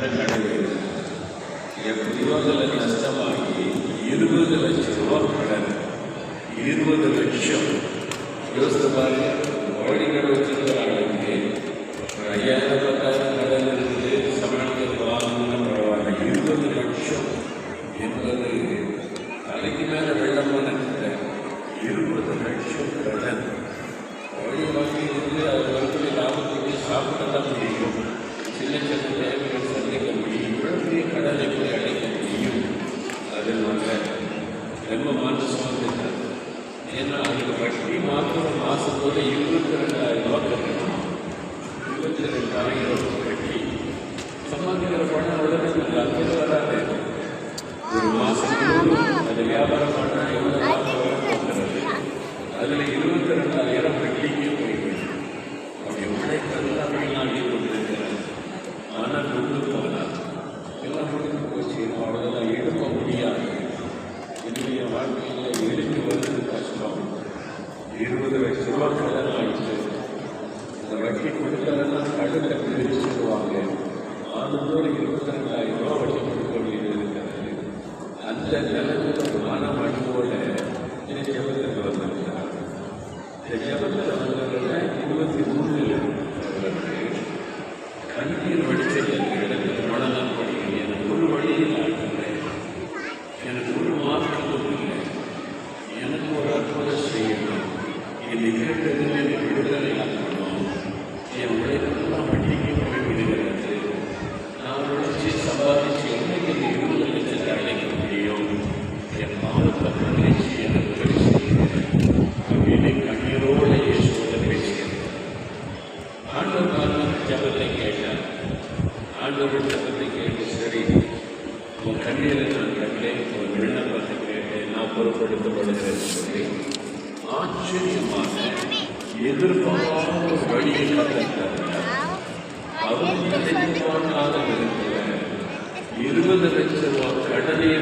நல்ல கடவுள் எப்படியோ அதில் நஷ்டமாகி இருபது லட்சம் ரூபா கடன் இருபது லட்சம் யோசித்து பாருங்க கோடி கடை வச்சிருக்கிற ஆளுக்கு ஒரு ஐயாயிரம் ரொம்ப மனசும் ஏன்னா அதுக்கு வட்டி மாத்திரம் மாசத்தோட இருபத்தி ரெண்டாயிரம் ரூபாய் கட்டணும் இருபத்தி ரெண்டாயிரம் கட்டி சம்பாதிக்கிற பணம் உடனே அங்கே வராது ஒரு மாசம் அது வியாபாரம் பண்ண எவ்வளவு லாபம் அதில் அதுல இருபத்தி ரெண்டாயிரம் வட்டிக்கு போய்விடும் அப்படி அப்படின்னா அந்த வட்டி கொடுக்கறதெல்லாம் கடுக்க பிரிச்சுடுவாங்க ஆண்டுதோறும் இருபத்தி ரெண்டாயிரம் ரூபா வட்டி கொடுக்க வேண்டியது இருக்கிறது அந்த நிலைமையில ஒரு மனம் அன்போட இந்த ஜபத்துக்கு வந்திருக்கிறார் இந்த ஜபத்தில் வந்தவர்கள் இருபத்தி மூணில் அவர்களுக்கு கண்ணீர் வடிச்சல் எனக்கு இடத்துல மனநலம் படிக்கிறேன் எனக்கு ஒரு வழியில் ஆகின்றேன் எனக்கு ஒரு மாற்றம் இல்லை எனக்கு ஒரு அற்புதம் செய்யணும். இது கேட்டதுமே என்னை விடுதலை ஆகணும். என் உழைப்பெல்லாம் வட்டிக்கு போய்விடுகிறது நான் உழைச்சி சம்பாதிச்சு என்னைக்கு இருபது லட்சத்தை அடைக்க முடியும்? என் பாவத்தை மன்னிச்சு எனக்கு உதவி செய்யுங்க அப்படின்னு கண்ணீரோட ஆண்டவர் காரணம் ஜபத்தை கேட்டார். ஆண்டவர் ஜபத்தை கேட்டு சரி உன் கண்ணீரை நான் கண்டேன் உன் விண்ணப்பத்தை கேட்டேன் நான் சொல்லி எதிர்பாராத ಅವರು ಇರುವುದು ರಚಿಸುವ ಘಟನೆಯ